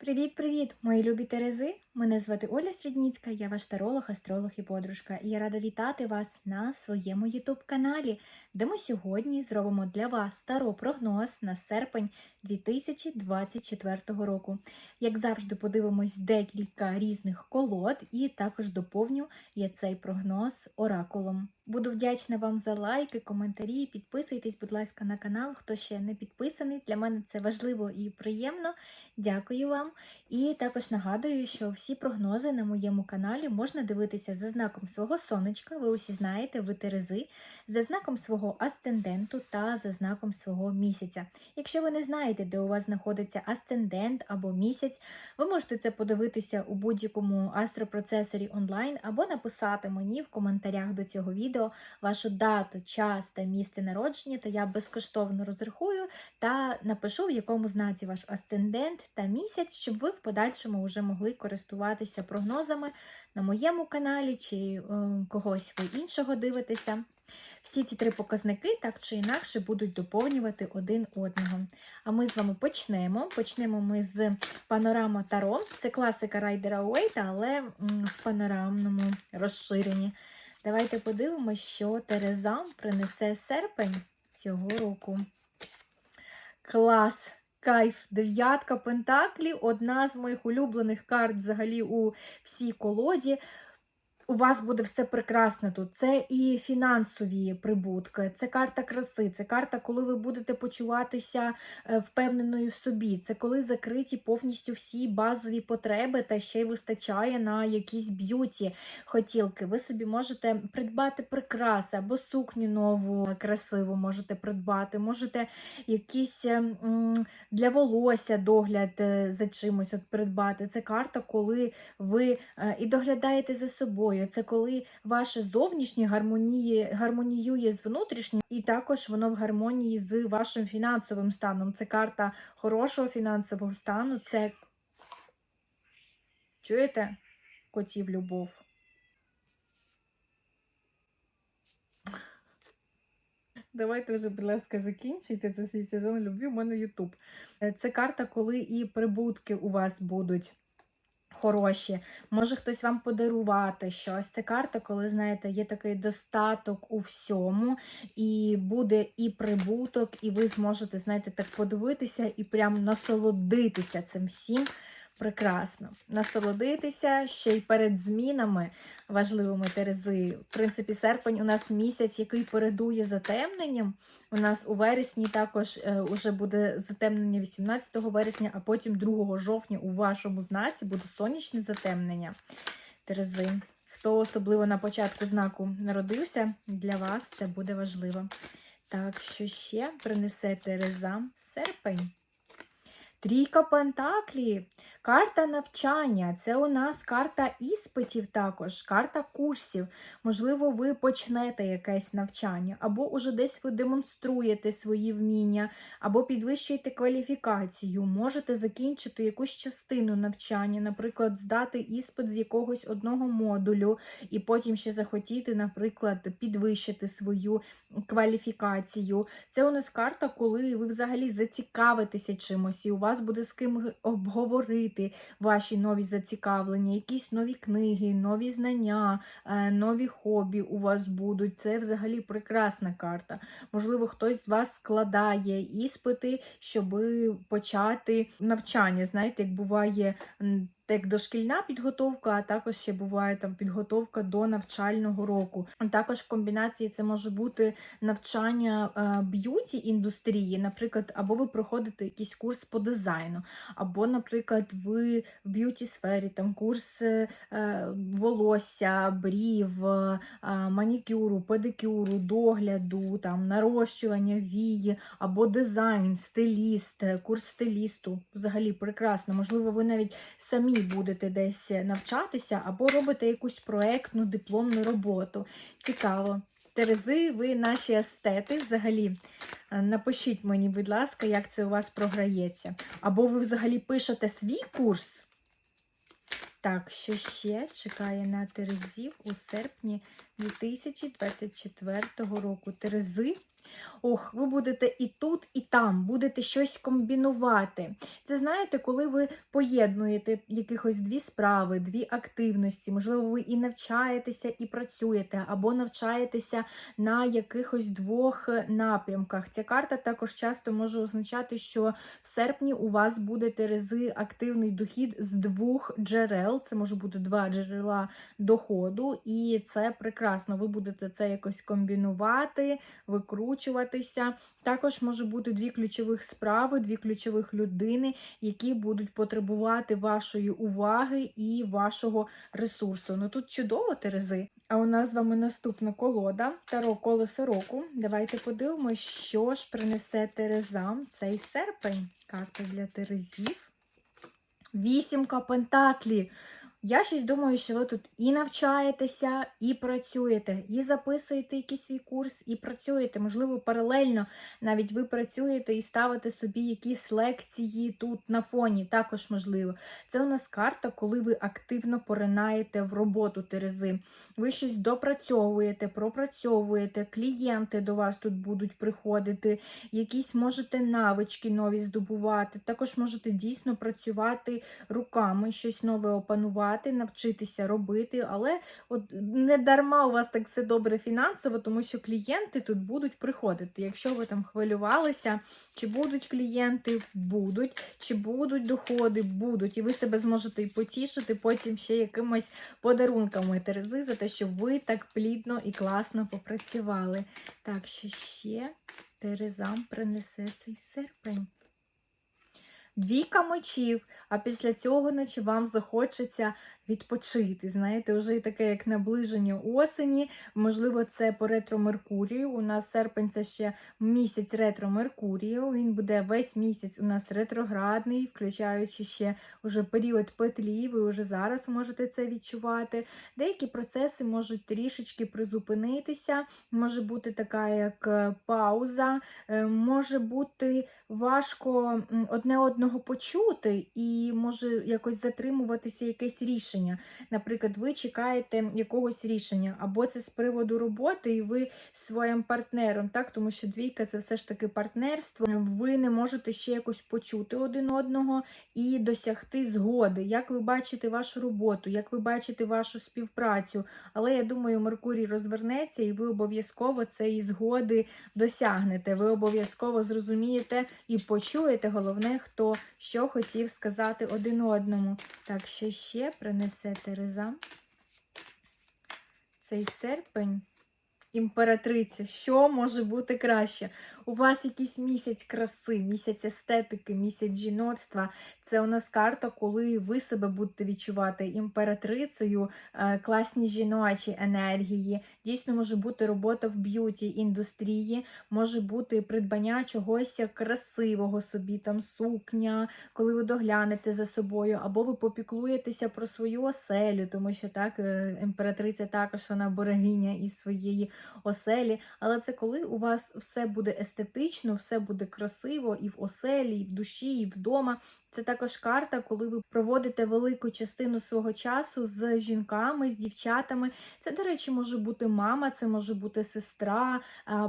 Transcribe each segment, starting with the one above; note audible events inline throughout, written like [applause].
Привіт-привіт, мої любі Терези! Мене звати Оля Свідніцька, я ваш таролог, астролог і подружка. І я рада вітати вас на своєму ютуб-каналі, де ми сьогодні зробимо для вас таро-прогноз на серпень 2024 року. Як завжди, подивимось декілька різних колод і також доповню я цей прогноз оракулом. Буду вдячна вам за лайки, коментарі. Підписуйтесь, будь ласка, на канал, хто ще не підписаний. Для мене це важливо і приємно. Дякую вам. І також нагадую, що всі прогнози на моєму каналі можна дивитися за знаком свого сонечка, ви усі знаєте, ви Терези, за знаком свого асценденту та за знаком свого місяця. Якщо ви не знаєте, де у вас знаходиться асцендент або місяць, ви можете це подивитися у будь-якому астропроцесорі онлайн або написати мені в коментарях до цього відео вашу дату, час та місце народження, та я безкоштовно розрахую та напишу, в якому знаці ваш асцендент та місяць, щоб ви в подальшому вже могли користуватися прогнозами на моєму каналі чи е, когось ви іншого дивитеся. Всі ці три показники так чи інакше будуть доповнювати один одного. А ми з вами почнемо. Почнемо ми з панорама Таро. Це класика Райдера Уейта, але в панорамному розширенні. Давайте подивимося, що Терезам принесе серпень цього року. Клас! Кайф, дев'ятка пентаклів, одна з моїх улюблених карт взагалі у всій колоді. У вас буде все прекрасно тут. Це і фінансові прибутки, це карта краси, це карта, коли ви будете почуватися е, впевненою в собі. Це коли закриті повністю всі базові потреби, та ще й вистачає на якісь б'юті хотілки. Ви собі можете придбати прикраси або сукню нову красиву можете придбати, можете якісь для волосся догляд е, за чимось от придбати. Це карта, коли ви е, і доглядаєте за собою. Це коли ваше зовнішнє гармоніє, гармоніює з внутрішнім, і також воно в гармонії з вашим фінансовим станом. Це карта хорошого фінансового стану. Це чуєте котів любов. Давайте вже, будь ласка, закінчуйте це свій сезон любві. У мене Ютуб. Це карта, коли і прибутки у вас будуть хороші. Може хтось вам подарувати щось. Це карта, коли, знаєте, є такий достаток у всьому, і буде і прибуток, і ви зможете, знаєте, так подивитися і прям насолодитися цим всім. Прекрасно. Насолодитися ще й перед змінами важливими Терези. В принципі, серпень у нас місяць, який передує затемненням. У нас у вересні також е, уже буде затемнення 18 вересня, а потім 2 жовтня у вашому знаці буде сонячне затемнення. Терези. Хто особливо на початку знаку народився, для вас це буде важливо. Так, що ще принесе Тереза серпень? Трійка Пентаклі, карта навчання. Це у нас карта іспитів також, карта курсів. Можливо, ви почнете якесь навчання, або уже десь ви демонструєте свої вміння, або підвищуєте кваліфікацію. Можете закінчити якусь частину навчання, наприклад, здати іспит з якогось одного модулю, і потім ще захотіти, наприклад, підвищити свою кваліфікацію. Це у нас карта, коли ви взагалі зацікавитеся чимось, і у вас буде з ким обговорити ваші нові зацікавлення, якісь нові книги, нові знання, е, нові хобі у вас будуть. Це взагалі прекрасна карта. Можливо, хтось з вас складає іспити, щоб почати навчання. Знаєте, як буває як дошкільна підготовка, а також ще буває там підготовка до навчального року. Також в комбінації це може бути навчання е, б'юті індустрії, наприклад, або ви проходите якийсь курс по дизайну, або, наприклад, ви в б'юті сфері там курс е, волосся, брів, е, манікюру, педикюру, догляду, там нарощування вії, або дизайн, стиліст, курс стилісту. Взагалі прекрасно. Можливо, ви навіть самі будете десь навчатися, або робите якусь проєктну дипломну роботу. Цікаво. Терези, ви наші естети взагалі. Напишіть мені, будь ласка, як це у вас програється. Або ви взагалі пишете свій курс. Так, що ще чекає на Терезів у серпні 2024 року. Терези Ох, ви будете і тут, і там, будете щось комбінувати. Це знаєте, коли ви поєднуєте якихось дві справи, дві активності, можливо, ви і навчаєтеся, і працюєте, або навчаєтеся на якихось двох напрямках. Ця карта також часто може означати, що в серпні у вас буде терези активний дохід з двох джерел. Це може бути два джерела доходу, і це прекрасно. Ви будете це якось комбінувати, викручуватися. Також може бути дві ключових справи, дві ключових людини, які будуть потребувати вашої уваги і вашого ресурсу. Ну тут чудово терези. А у нас з вами наступна колода Таро колесо року. Давайте подивимось, що ж принесе Терезам цей серпень. Карта для Терезів. Вісімка пентаклів. Я щось думаю, що ви тут і навчаєтеся, і працюєте, і записуєте якийсь свій курс, і працюєте. Можливо, паралельно навіть ви працюєте і ставите собі якісь лекції тут на фоні. Також можливо. Це у нас карта, коли ви активно поринаєте в роботу Терези. Ви щось допрацьовуєте, пропрацьовуєте, клієнти до вас тут будуть приходити, якісь можете навички нові здобувати. Також можете дійсно працювати руками, щось нове опанувати навчитися робити, але от не дарма у вас так все добре фінансово, тому що клієнти тут будуть приходити. Якщо ви там хвилювалися, чи будуть клієнти, будуть, чи будуть доходи, будуть. І ви себе зможете і потішити потім ще якимось подарунками Терези за те, що ви так плідно і класно попрацювали. Так, що ще Терезам принесе цей серпень. Двійка мечів, а після цього, наче вам захочеться відпочити. Знаєте, вже таке, як наближення осені. Можливо, це по ретро Меркурію. У нас серпень це ще місяць ретро Меркурію. Він буде весь місяць у нас ретроградний, включаючи ще уже період петлі. Ви вже зараз можете це відчувати. Деякі процеси можуть трішечки призупинитися. Може бути така, як е, пауза, е, може бути важко одне одного почути, і може якось затримуватися якесь рішення. Наприклад, ви чекаєте якогось рішення, або це з приводу роботи, і ви своїм партнером, так, тому що двійка це все ж таки партнерство. Ви не можете ще якось почути один одного і досягти згоди. Як ви бачите вашу роботу, як ви бачите вашу співпрацю. Але я думаю, Меркурій розвернеться, і ви обов'язково цієї згоди досягнете. Ви обов'язково зрозумієте і почуєте, головне, хто що хотів сказати один одному. Так, що ще принесе Тереза? Цей серпень. Імператриця, що може бути краще? У вас якийсь місяць краси, місяць естетики, місяць жіноцтва. Це у нас карта, коли ви себе будете відчувати імператрицею, е, класні жіночі енергії. Дійсно, може бути робота в б'юті індустрії, може бути придбання чогось красивого собі, там сукня, коли ви доглянете за собою, або ви попіклуєтеся про свою оселю, тому що так, е, імператриця також вона берегиня із своєї оселі. Але це коли у вас все буде естетично, все буде красиво і в оселі, і в душі, і вдома. Це також карта, коли ви проводите велику частину свого часу з жінками, з дівчатами. Це, до речі, може бути мама, це може бути сестра,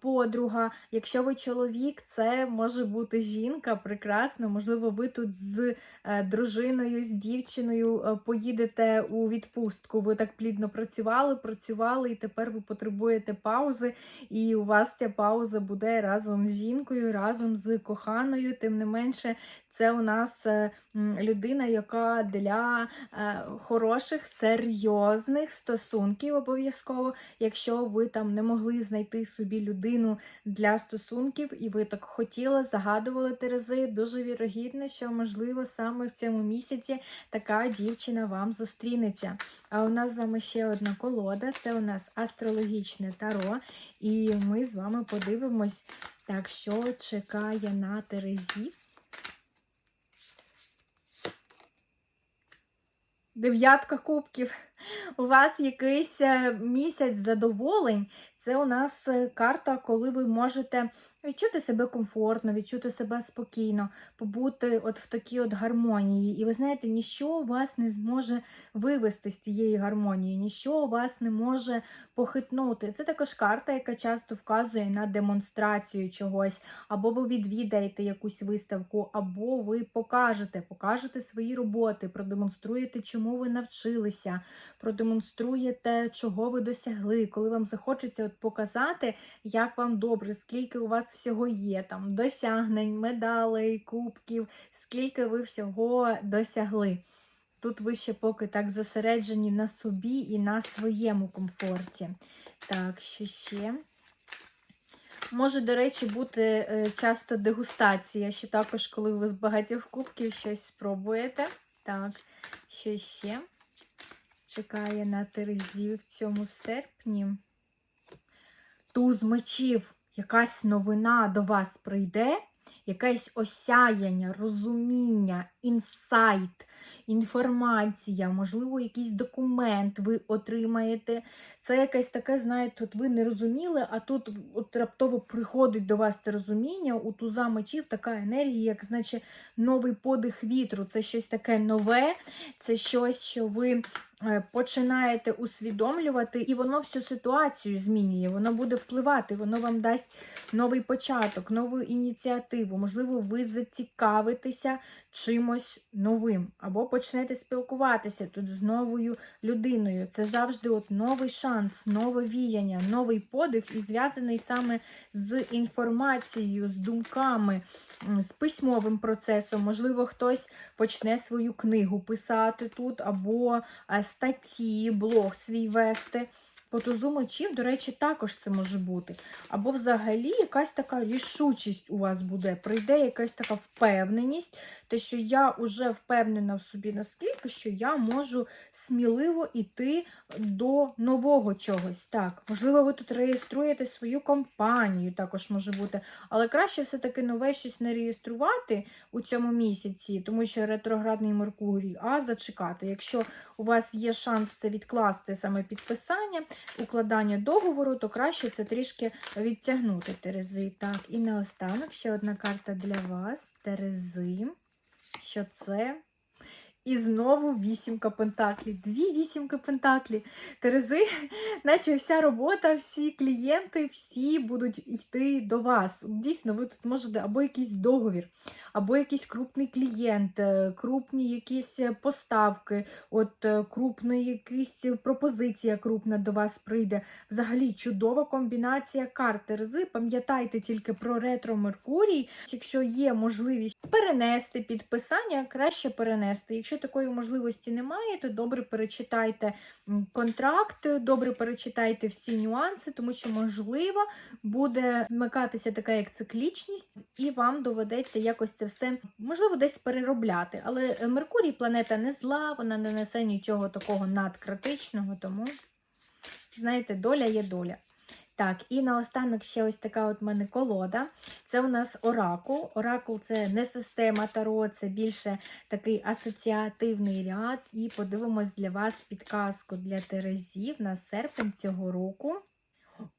подруга. Якщо ви чоловік, це може бути жінка, прекрасно. Можливо, ви тут з е, дружиною, з дівчиною е, поїдете у відпустку. Ви так плідно працювали, працювали, і тепер ви потребуєте паузи, і у вас ця пауза буде разом з жінкою, разом з коханою. Тим не менше, це у нас е, людина, яка для е, хороших, серйозних стосунків обов'язково, якщо ви там не могли знайти собі людину для стосунків, і ви так хотіли, загадували Терези, дуже вірогідно, що, можливо, саме в цьому місяці така дівчина вам зустрінеться. А у нас з вами ще одна колода це у нас астрологічне таро, і ми з вами подивимось, так, що чекає на Терезів. Дев'ятка кубків. У вас якийсь е, місяць задоволень. Це у нас е, карта, коли ви можете відчути себе комфортно, відчути себе спокійно, побути от в такій от гармонії. І ви знаєте, ніщо вас не зможе вивести з цієї гармонії, ніщо вас не може похитнути. Це також карта, яка часто вказує на демонстрацію чогось, або ви відвідаєте якусь виставку, або ви покажете, покажете свої роботи, продемонструєте, чому ви навчилися, продемонструєте, чого ви досягли, коли вам захочеться от показати, як вам добре, скільки у вас всього є, там досягнень, медалей, кубків, скільки ви всього досягли. Тут ви ще поки так зосереджені на собі і на своєму комфорті. Так, що ще? Може, до речі, бути е, часто дегустація, що також, коли ви з багатьох кубків щось спробуєте. Так, що ще чекає на Терезі в цьому серпні. Туз мечів, якась новина до вас прийде, якесь осяяння, розуміння, інсайт, інформація, можливо, якийсь документ ви отримаєте. Це якесь таке, знаєте, от ви не розуміли, а тут от раптово приходить до вас це розуміння, у туза мечів така енергія, як наче новий подих вітру. Це щось таке нове, це щось, що ви починаєте усвідомлювати, і воно всю ситуацію змінює, воно буде впливати, воно вам дасть новий початок, нову ініціативу. Можливо, ви зацікавитеся чимось новим, або почнете спілкуватися тут з новою людиною. Це завжди от новий шанс, нове віяння, новий подих і зв'язаний саме з інформацією, з думками, з письмовим процесом. Можливо, хтось почне свою книгу писати тут, або е, статті, блог свій вести. По мечів, до речі, також це може бути. Або взагалі якась така рішучість у вас буде, прийде якась така впевненість, те, що я вже впевнена в собі наскільки, що я можу сміливо йти до нового чогось. Так, можливо, ви тут реєструєте свою компанію, також може бути. Але краще все-таки нове щось не реєструвати у цьому місяці, тому що ретроградний Меркурій, а зачекати. Якщо у вас є шанс це відкласти саме підписання, укладання договору, то краще це трішки відтягнути Терези. Так, і наостанок ще одна карта для вас, Терези. Що це? І знову вісімка пентаклів. Дві вісімки пентаклів. Терези, [laughs] наче вся робота, всі клієнти, всі будуть йти до вас. Дійсно, ви тут можете або якийсь договір, або якийсь крупний клієнт, е, крупні якісь е, поставки, от е, крупний якийсь пропозиція крупна до вас прийде. Взагалі чудова комбінація карт Терези. Пам'ятайте тільки про ретро Меркурій. Якщо є можливість перенести підписання, краще перенести. Якщо такої можливості немає, то добре перечитайте контракт, добре перечитайте всі нюанси, тому що, можливо, буде вмикатися така як циклічність, і вам доведеться якось це все, можливо, десь переробляти. Але Меркурій планета не зла, вона не несе нічого такого надкритичного, тому, знаєте, доля є доля. Так, і наостанок ще ось така от мене колода. Це у нас оракул. Оракул це не система Таро, це більше такий асоціативний ряд. І подивимось для вас підказку для Терезів на серпень цього року.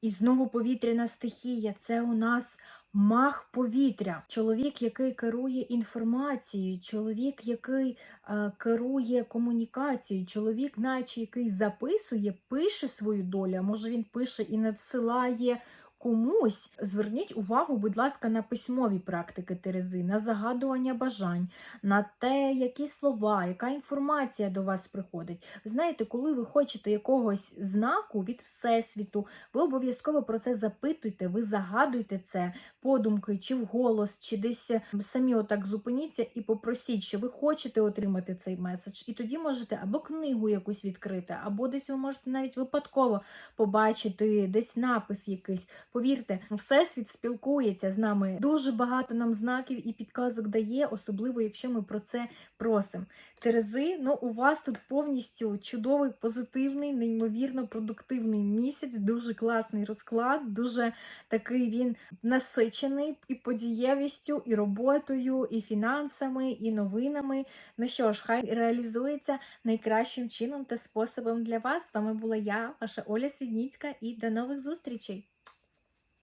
І знову повітряна стихія. Це у нас мах повітря. Чоловік, який керує інформацією, чоловік, який е, керує комунікацією, чоловік, наче який записує, пише свою долю. Може він пише і надсилає. Комусь зверніть увагу, будь ласка, на письмові практики Терези, на загадування бажань, на те, які слова, яка інформація до вас приходить. Знаєте, коли ви хочете якогось знаку від Всесвіту, ви обов'язково про це запитуйте, ви загадуйте це подумки, чи вголос, чи десь самі отак зупиніться і попросіть, що ви хочете отримати цей меседж. І тоді можете або книгу якусь відкрити, або десь ви можете навіть випадково побачити десь напис якийсь. Повірте, всесвіт спілкується з нами. Дуже багато нам знаків і підказок дає, особливо якщо ми про це просимо. Терези, ну у вас тут повністю чудовий, позитивний, неймовірно продуктивний місяць, дуже класний розклад, дуже такий він насичений і подієвістю, і роботою, і фінансами, і новинами. Ну що ж, хай реалізується найкращим чином та способом для вас. З вами була я, ваша Оля Свідніцька, і до нових зустрічей!